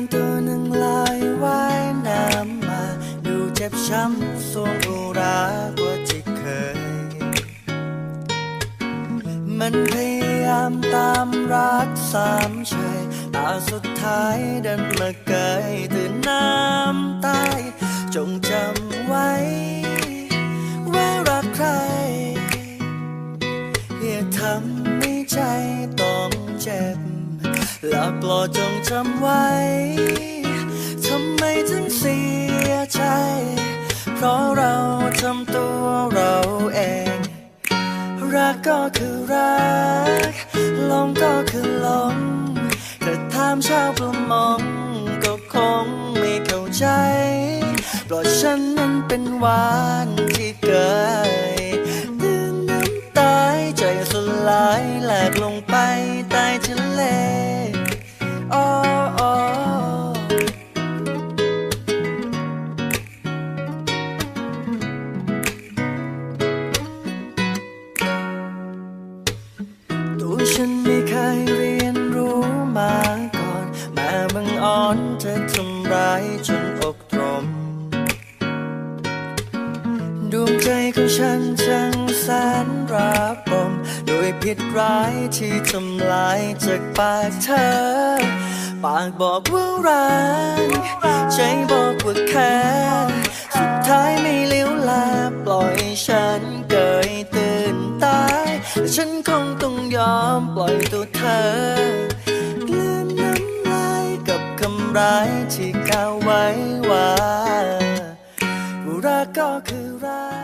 างตัวหนึ่งลายว่ายน้ำมา ดูเจ็บช้ำสวงอุรากว่าที่เคย มันพยายามตามรักสามเฉยตาสุดท้ายดันมาเกยตื่นน้ำตายจงจำไว้ ว่ารักใครอย่าทำให้ใจต้องเจ็บ และโปรดจงจำไว้ ทำไมถึงเสียใจ เพราะเราทำตัวเราเอง รักก็คือรักหลงก็คือหลงแต่ถามชาวประมงก็คงไม่เข้าใจ เพราะฉันนั้นเป็นหวานที่เกย ฉันไม่เคยเรียนรู้มาก่อน แม่บังอ่อนเธอทำร้ายจนอกตรม ดวงใจของฉันช่างแสนระบมด้วยพิษร้ายที่ทำลายจากปากเธอ ปากบอกว่ารัก ฉันคงต้องยอมปล่อยตัวเธอกลืนน้ำลายกับคำร้ายที่กล่าวไว้ว่ารักก็คือรัก